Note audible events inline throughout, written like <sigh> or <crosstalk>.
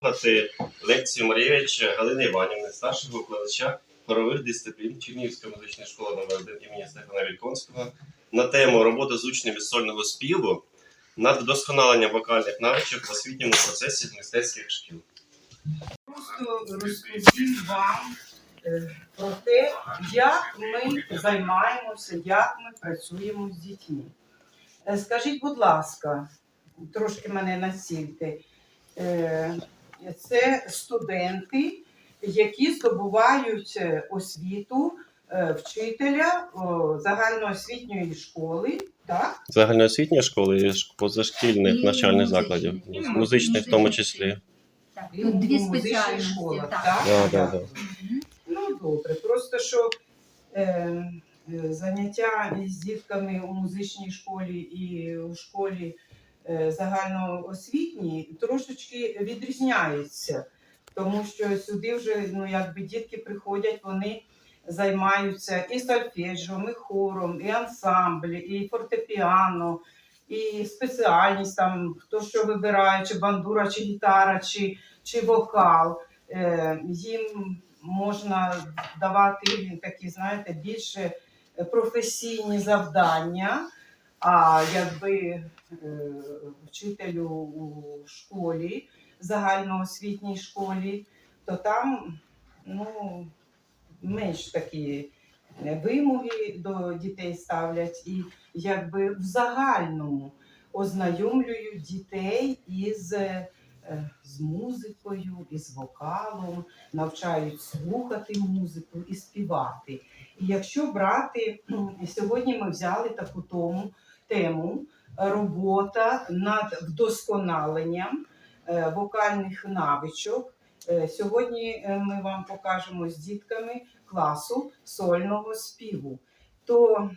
слухати лекцію Марієвича Галини Іванівни, старшого викладача хорових дисциплін Чернігівської музичної школи номер 1 імені Стефана Вільконського на тему роботи з учнями сольного співу над вдосконаленням вокальних навичок в освітньому процесі мистецьких шкіл. просто розповім вам е, про те, як ми займаємося, як ми працюємо з дітьми. Е, Скажіть, будь ласка, трошки мене націльте. Це студенти, які здобувають е, освіту е, вчителя загальноосвітньої школи, так? Загальноосвітні школи і позашкільних І навчальних музичні. закладів, І музичних в тому числі. Так, І дві музичних так. так? Да, да, да. Ну, добре. Просто що е, е, заняття з дітками у музичній школі і у школі е, загальноосвітній трошечки відрізняються, тому що сюди вже ну, якби дітки приходять, вони займаються і сольфеджіом, і хором, і ансамбль, і фортепіано, і спеціальність там, хто що вибирає, чи бандура, чи гітара, чи, чи вокал. Е, їм можна давати такі, знаєте, більше професійні завдання. А якби е, вчителю у школі, загальноосвітній школі, то там ну, менш такі е, вимоги до дітей ставлять, і якби в загальному ознайомлюють дітей із, е, з музикою, із вокалом, навчають слухати музику і співати. І якщо брати, <clears throat> сьогодні ми взяли таку тому, тему робота над вдосконаленням е, вокальних навичок. Е, Сьогодні е, ми вам покажемо з дітками класу сольного співу. То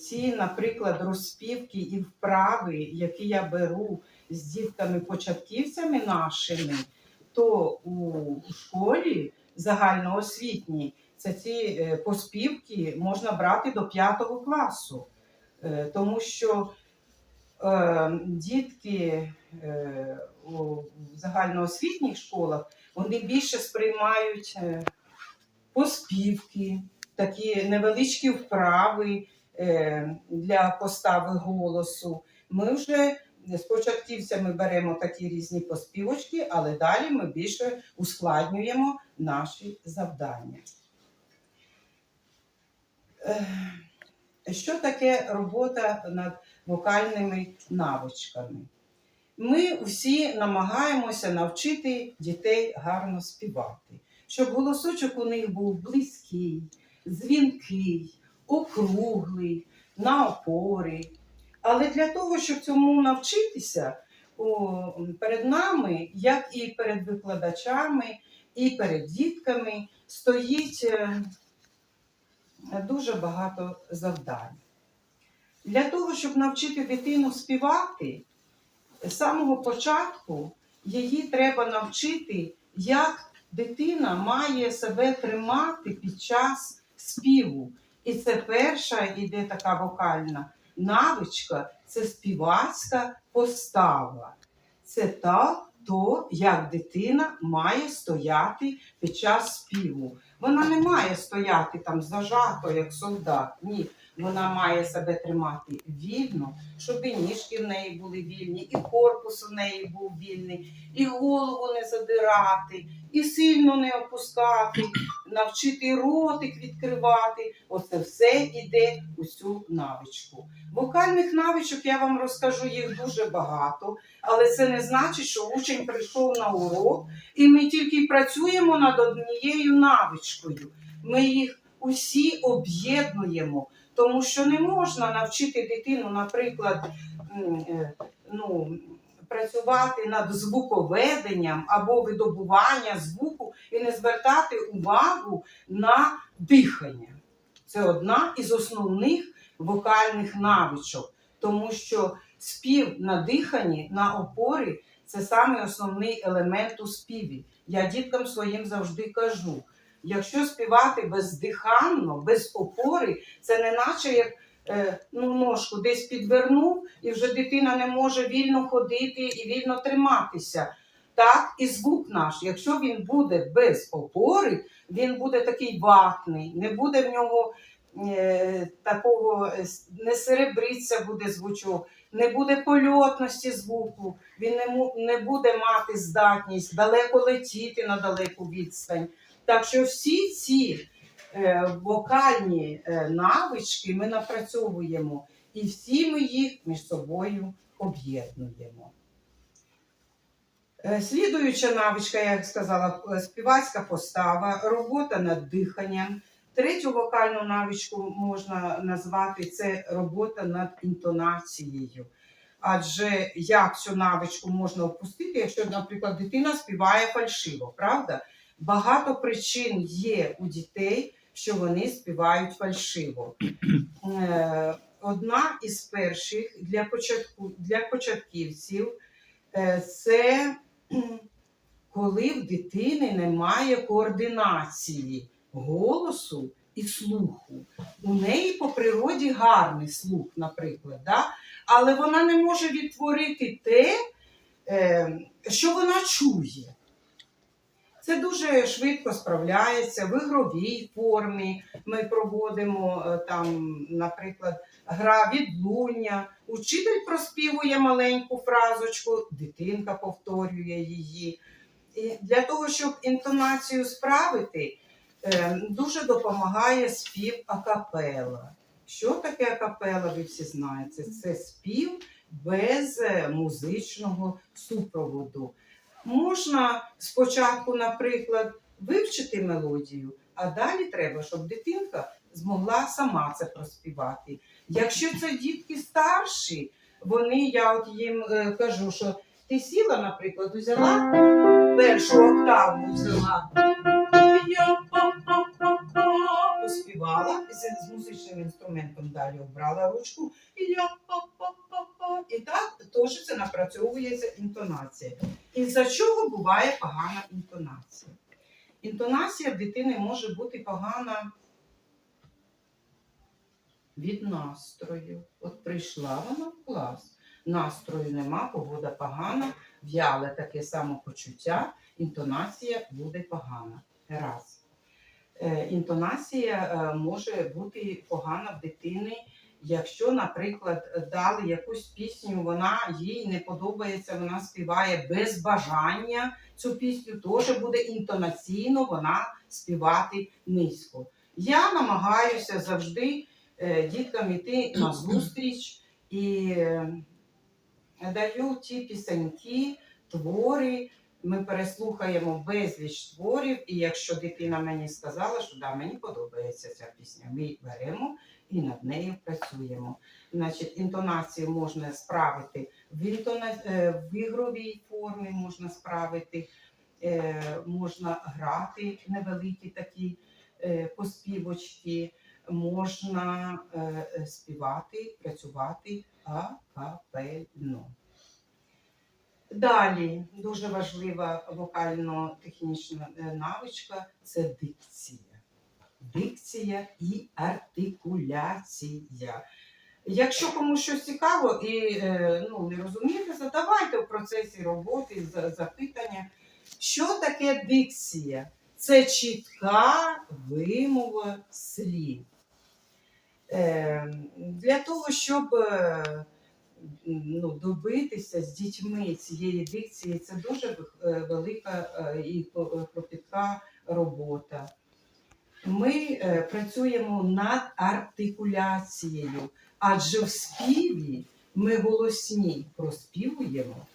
ці, наприклад, розспівки і вправи, які я беру з дітками-початківцями нашими, то у школі загальноосвітній це ці поспівки можна брати до п'ятого класу, тому що е, дітки е, у загальноосвітніх школах вони більше сприймають е, поспівки, такі невеличкі вправи е, для постави голосу. Ми вже з початківцями беремо такі різні поспівочки, але далі ми більше ускладнюємо наші завдання. Що таке робота над вокальними навичками? Ми всі намагаємося навчити дітей гарно співати, щоб голосочок у них був близький, дзвінкий, округлий, на опори. Але для того, щоб цьому навчитися, перед нами, як і перед викладачами, і перед дітками, стоїть е, дуже багато завдань. Для того, щоб навчити дитину співати, з самого початку її треба навчити, як дитина має себе тримати під час співу. І це перша іде така вокальна навичка це співацька постава. Це та, то, як дитина має стояти під час співу. Вона не має стояти там зажато, як солдат. Ні. Вона має себе тримати вільно, щоб і ніжки в неї були вільні, і корпус у неї був вільний, і голову не задирати, і сильно не опускати, навчити ротик відкривати. Оце все йде у цю навичку. Вокальних навичок я вам розкажу їх дуже багато, але це не значить, що учень прийшов на урок, і ми тільки працюємо над однією навичкою. Ми їх усі об'єднуємо, тому що не можна навчити дитину, наприклад, е, ну, працювати над звуковеденням або видобування звуку і не звертати увагу на дихання. Це одна із основних вокальних навичок, тому що спів на диханні, на опорі це саме основний елемент у співі. Я діткам своїм завжди кажу: якщо співати бездиханно, без опори, це не наче як е, ну, ножку десь підвернув, і вже дитина не може вільно ходити і вільно триматися. так і звук наш. Якщо він буде без опори, він буде такий ватний, не буде в нього е, такого, е, не серебриться буде звучок, не буде польотності звуку, він не, не буде мати здатність далеко летіти на далеку відстань. Так що всі ці е, вокальні е, навички ми напрацьовуємо, і всі ми їх між собою об'єднуємо. Е, Слідуюча навичка, як сказала, співацька постава, робота над диханням. Третю вокальну навичку можна назвати це робота над інтонацією. Адже як цю навичку можна опустити, якщо, наприклад, дитина співає фальшиво, правда? Багато причин є у дітей, що вони співають фальшиво. Е, Одна із перших для, початку, для початківців е, це коли в дитини немає координації голосу і слуху. У неї по природі гарний слух, наприклад, да? але вона не може відтворити те, е, що вона чує. Це дуже швидко справляється в ігровій формі. Ми проводимо е, там, наприклад, гра відлуння. Учитель проспівує маленьку фразочку, дитинка повторює її. І для того, щоб інтонацію справити, е, дуже допомагає спів акапела. Що таке акапела, ви всі знаєте? Це спів без е, музичного супроводу. Можна спочатку, наприклад, вивчити мелодію, а далі треба, щоб дитинка змогла сама це проспівати. Якщо це дітки старші, вони, я от їм е, кажу, що ти сіла, наприклад, взяла першу октаву взяла, поспівала з, з музичним інструментом далі обрала ручку, і я І так теж це напрацьовується інтонація. І за чого буває погана інтонація? Інтонація дитини може бути погана від настрою. От прийшла вона в клас, настрою нема, погода погана, в'яле таке самопочуття, інтонація буде погана. Раз. Е, інтонація е, може бути погана в дитини, якщо, наприклад, дали якусь пісню, вона їй не подобається, вона співає без бажання цю пісню, теж буде інтонаційно вона співати низько. Я намагаюся завжди е, діткам йти на зустріч і е, даю ті пісеньки, твори. Ми переслухаємо безліч творів, і якщо дитина мені сказала, що да, мені подобається ця пісня, ми беремо і над нею працюємо. Значить, інтонацію можна справити в, інтона... е, в ігровій формі, можна справити, е, можна грати невеликі такі е, поспівочки, можна співати, працювати акапельно. Далі дуже важлива вокально-технічна е, навичка це дикція. Дикція і артикуляція. Якщо комусь щось цікаво і е, ну, не розумієте, задавайте в процесі роботи запитання. Що таке дикція? Це чітка вимова слів. Е, для того, щоб ну, добитися з дітьми цієї дикції, це дуже е, велика е, і кропітка робота. Ми е, працюємо над артикуляцією, адже в співі ми голосні проспівуємо.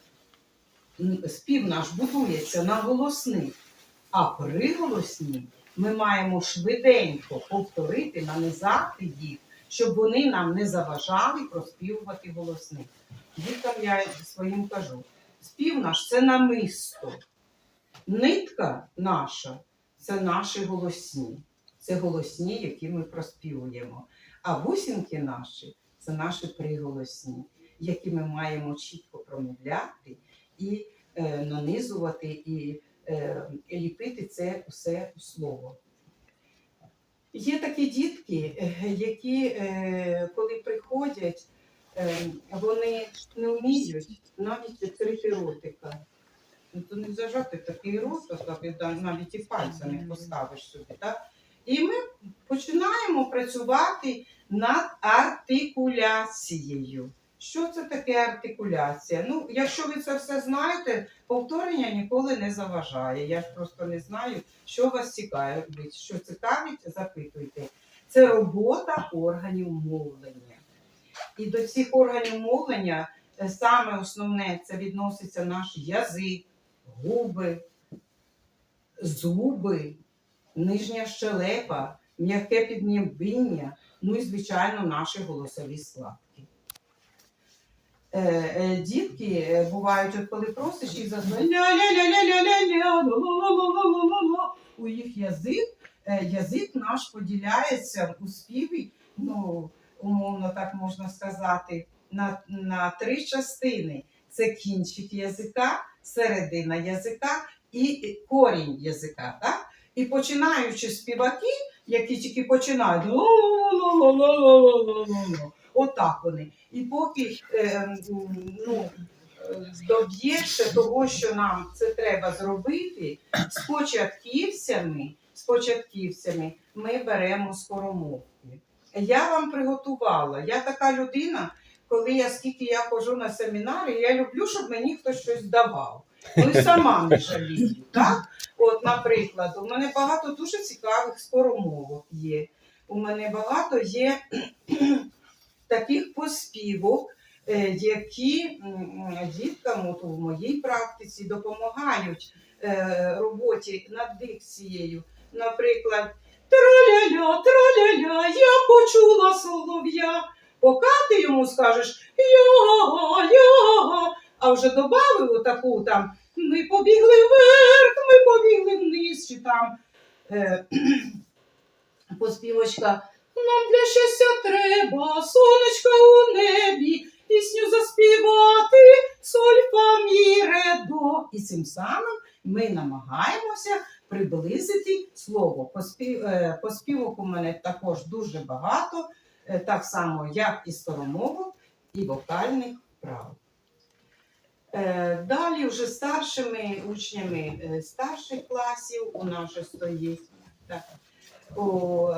Спів наш будується на голосних, а приголосні ми маємо швиденько повторити, нанизати їх, щоб вони нам не заважали проспівувати голосних. Діткам я своїм кажу: спів наш це намисто. Нитка наша це наші голосні. Це голосні, які ми проспівуємо. А бусинки наші це наші приголосні, які ми маємо чітко промовляти і е, нанизувати, і е, ліпити це усе у слово. Є такі дітки, е, які, е, коли приходять, е, вони не вміють навіть відкрити ротика. То не зажати такий рот, навіть і пальця не поставиш собі. Так? І ми починаємо працювати над артикуляцією. Що це таке артикуляція? Ну, якщо ви це все знаєте, повторення ніколи не заважає. Я ж просто не знаю, що вас цікавить. Що цікавить, запитуйте. Це робота органів мовлення. І до цих органів мовлення е, саме основне це відноситься наш язик, губи, зуби, нижня щелепа, м'яке піднебіння, ну і, звичайно, наші голосові складки. Е, е, дітки е, бувають, от коли просиш їх зазвичай-ля у їх язик, язик наш поділяється у співі, ну, умовно так можна сказати, на, на три частини. Це кінчик язика, середина язика і корінь язика. Так? І починаючи співаки, які тільки починають отак вони. І поки е, ну, доб'єшся того, що нам це треба зробити, з початківцями, з початківцями ми беремо скоромовки. Я вам приготувала. Я така людина, коли я скільки я ходжу на семінари, я люблю, щоб мені хтось щось давав. Ну і сама не жалію. Так? От, наприклад, у мене багато дуже цікавих скоромовок є. У мене багато є таких поспівок, е, які діткам от, у моїй практиці допомагають е, роботі над дикцією. Наприклад, траля-ля, траля-ля, я почула солов'я. Поки ти йому скажеш я, я, а вже додав отаку там ми побігли вверх, ми побігли вниз, чи там е, <clears throat> поспівочка. Нам для щастя треба сонечка у небі, пісню заспівати, соль, фа, до. І цим самим ми намагаємося приблизити слово. Поспів, е, поспівок у мене також дуже багато, е, так само, як і скоромовок, і вокальних вправ. Е, Далі вже старшими учнями старших класів у нас стоїть так, о,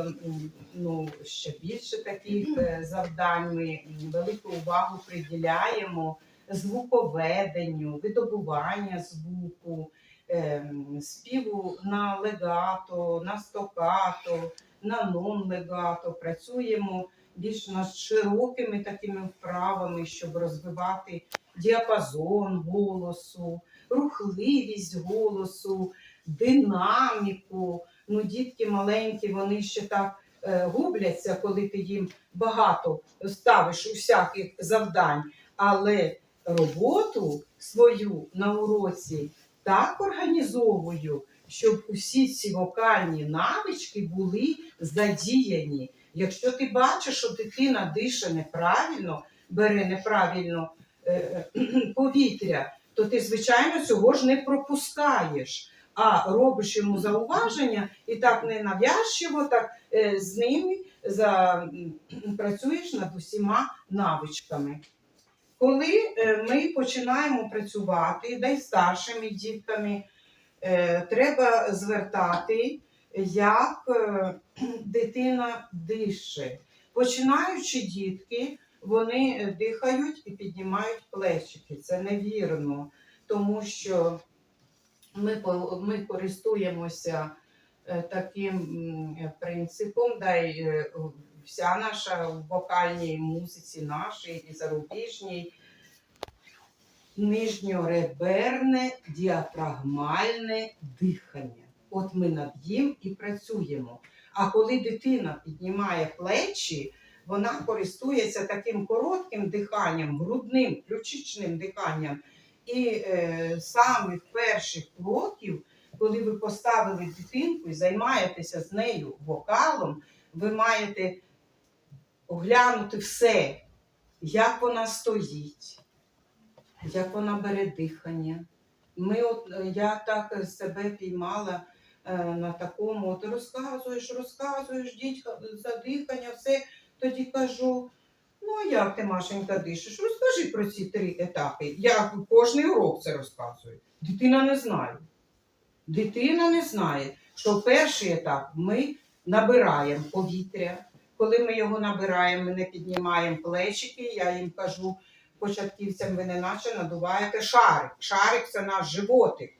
ну, ще більше таких е, завдань. Ми велику увагу приділяємо звуковеденню, видобування звуку, ем, співу на легато, на стокато, на нон-легато. Працюємо більш над широкими такими вправами, щоб розвивати діапазон голосу, рухливість голосу, динаміку. Ну, дітки маленькі, вони ще так е, губляться, коли ти їм багато ставиш усяких завдань, але роботу свою на уроці так організовую, щоб усі ці вокальні навички були задіяні. Якщо ти бачиш, що дитина дише неправильно, бере неправильно е, <clears throat> повітря, то ти, звичайно, цього ж не пропускаєш, а робиш йому зауваження і так ненавязчиво, так е, з ними за, працюєш над усіма навичками. Коли е, ми починаємо працювати, да й старшими дітками, е, треба звертати, як <clears throat> дитина дише. Починаючи дітки, вони дихають і піднімають плечики. Це невірно, тому що ми, ми користуємося е, таким принципом, да й е, вся наша в вокальній музиці, нашій і зарубіжній, нижньореберне діафрагмальне дихання. От ми над їм і працюємо. А коли дитина піднімає плечі, вона користується таким коротким диханням, грудним, ключичним диханням. І е, самих перших кроків, коли ви поставили дитинку і займаєтеся з нею вокалом, ви маєте оглянути все, як вона стоїть, як вона бере дихання. Ми от, е, я так себе піймала е, на такому, от розказуєш, розказуєш, дітка, за дихання, все. Тоді кажу: ну а як ти, Машенька, дишиш? Розкажи про ці три етапи. Я кожний урок це розказую. Дитина не знає. Дитина не знає, що перший етап ми набираємо повітря. Коли ми його набираємо, ми не піднімаємо плечики. Я їм кажу початківцям, ви не наче надуваєте шарик. Шарик це наш животик.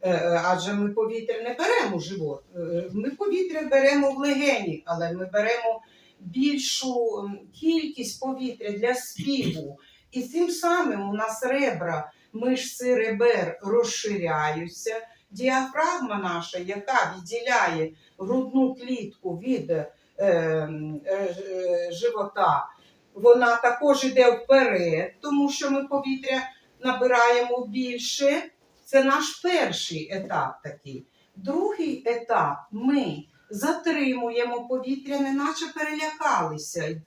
Е, е, Адже ми повітря не беремо в живот. Е, Ми повітря беремо в легені, але ми беремо більшу кількість повітря для співу. І цим самим у нас ребра, мишці ребер розширяються. Діафрагма наша, яка відділяє грудну клітку від е, е, живота, вона також йде вперед, тому що ми повітря набираємо більше. Це наш перший етап такий. Другий етап ми затримуємо повітря, неначе перелякалися.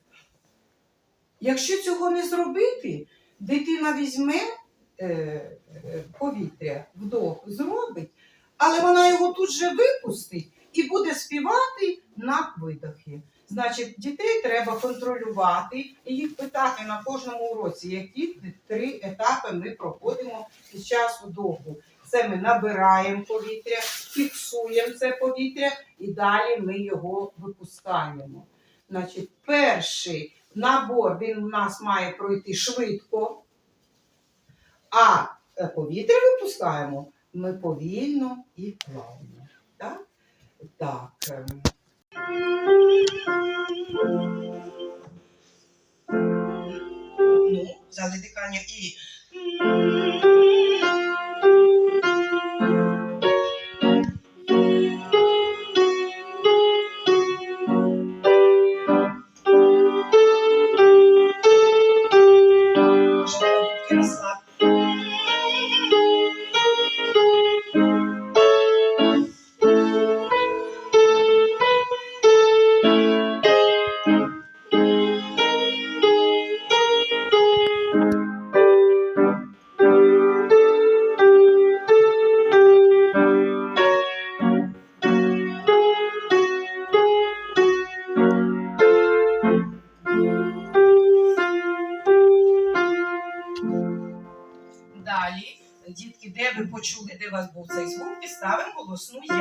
Якщо цього не зробити, дитина візьме е, повітря, вдох зробить, але вона його тут же випустить і буде співати на видохи. Значить, дітей треба контролювати і їх питати на кожному уроці, які три етапи ми проходимо під час вдоху. Це ми набираємо повітря, фіксуємо це повітря і далі ми його випускаємо. Значить, перший набор він у нас має пройти швидко, а е, повітря випускаємо ми повільно і плавно. Так? Так. ем. Ну, взяли дихання і. Звук, підставимо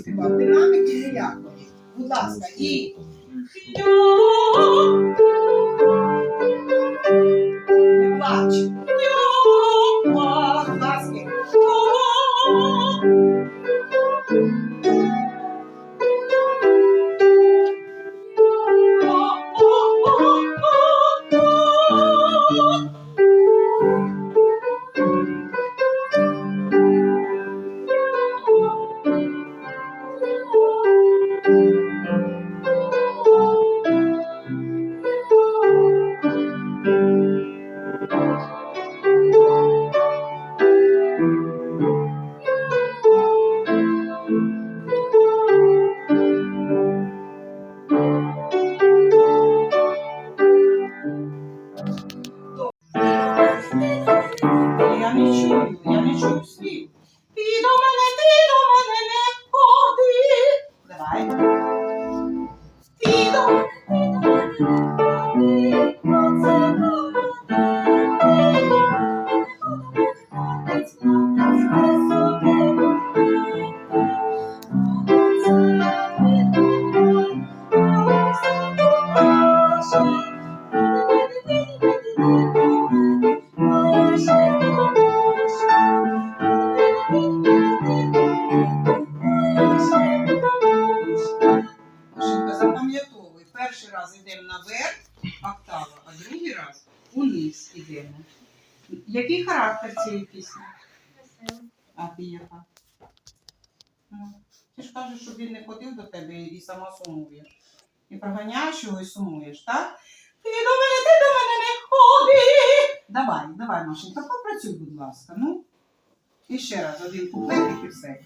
все заспівав. Динаміки ніякої. Будь ласка, і Thank you. попрацюй, будь ласка. ну. І ще раз один куплетик і все.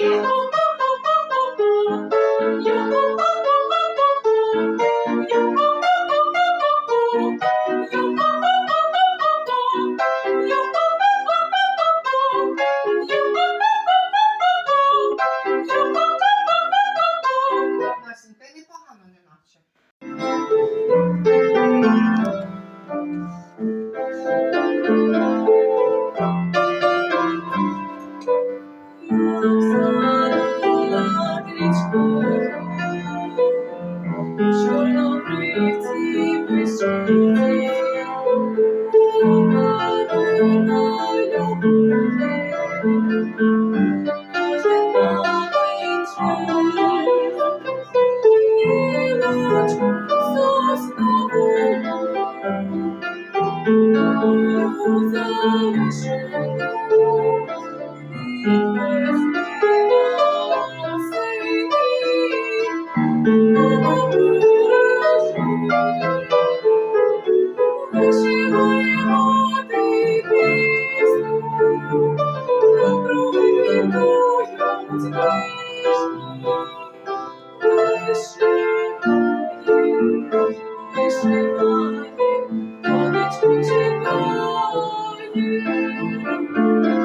you. 我见他泪垂，一路穿梭不归。不由自主。